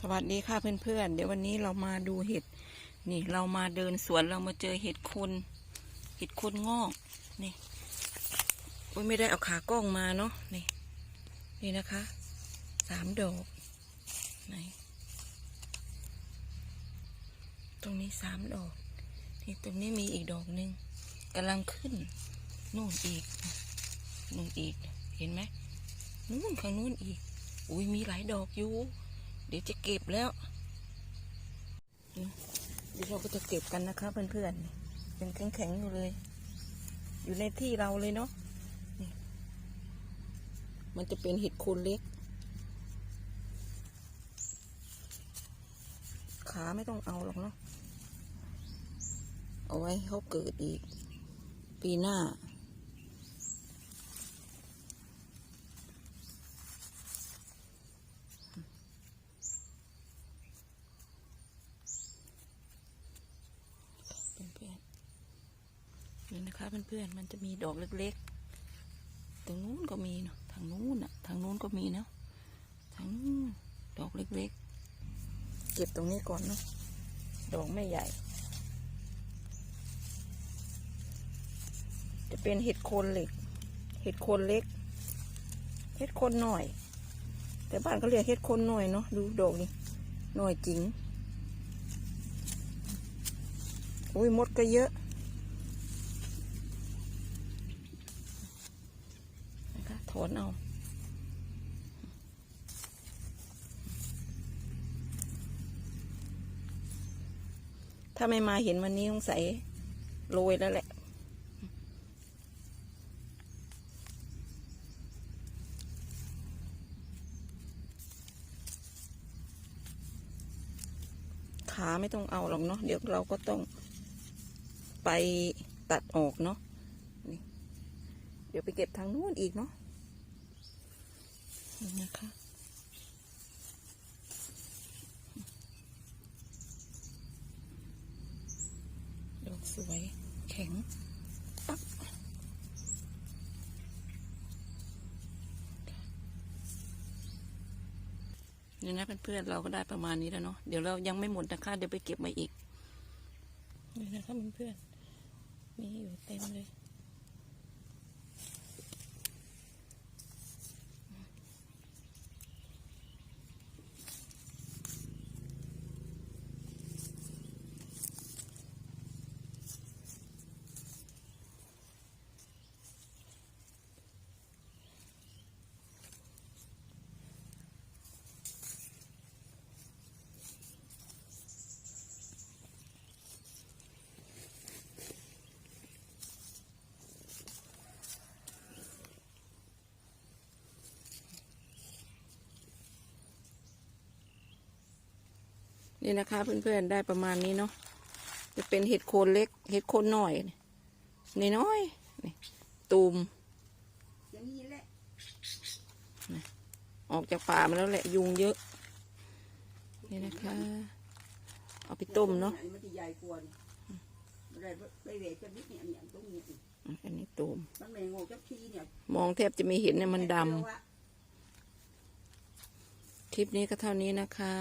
สวัสดีค่ะเพื่อนๆ เดี๋ยววันนี้เรามาดูเห็ด นี่เรามาเดินสวนเรามาเจอเห็ดคน เห็ดคนงอก นี่โอ้ยไม่ได้เอาขากล้องมาเนาะ นี่ นี่นะคะ สามดอกไหนตรงนี้สามดอก นี่ตรงนี้มีอีกดอกหนึ่งกำลังขึ้น นู่นอีก นู่นอีก เห็นไหมนู่นข้างนู่นอีก อุ้ยมีหลายดอกอยู่ เดี๋ยวจะเก็บแล้วเดี๋ยวเราก็จะเก็บกันนะคะเพื่อนๆยังแข็งๆอยู่เลย อยู่ในที่เราเลยเนาะมันจะเป็นเห็ดโคนเล็ก ขาไม่ต้องเอาหรอกเนาะเอาไว้เขาเกิดอีก ปีหน้า ๆนี่นะคะเพื่อนๆมันจะมีดอกเล็กๆตรงนู้นก็มีเนาะทางนู้นอะทางนู้นก็มีเนาะทางนู้นดอกเล็กๆ เก็บตรงนี้ก่อนเนาะดอกไม่ใหญ่ จะเป็นเห็ดโคนเหล็ก เห็ดโคนเล็ก เห็ดโคนหน่อย แต่บ้านเขาเรียกเห็ดโคนหน่อยเนาะดูดอกนี่หน่อยจริง อุ้ยมดก็เยอะ อนเอาถ้าไม่มาเห็นวันนี้สงสัยโรยแล้วแหละ ขาไม่ต้องเอาหรอกเนาะเดี๋ยวเราก็ต้องไปตัดออกเนาะเดี๋ยวไปเก็บทางนู้นอีกเนาะ นี่นะคะ ดอกสวย แข็ง ปั๊บนี่นะเพื่อนๆเราก็ได้ประมาณนี้แล้วเนาะ เดี๋ยวเรายังไม่หมดนะคะ เดี๋ยวไปเก็บมาอีกนี่นะคะเพื่อนๆมีอยู่เต็มเลย นี่นะคะเพื่อนๆได้ประมาณนี้เนาะจะเป็นเห็ดโคนเล็ก เห็ดโคนหน่อยนี่น้อยๆนี่ตูมอย่างนี้แหละออกจากป่ามาแล้วแหละยุงเยอะ นี่นะคะ เอาไปต้มเนาะอัมันจะใหญ่กว่านี่มันได้ไปเวทจะนิดเนี่ยเนี่ยตรงนี้อืมอันนี้ตูมมันไม่งงจับทีเนี่ยมองแทบจะไม่เห็นเนี่ยมันดเดี๋ยวว่าำคลิปนี้ก็เท่านี้นะคะ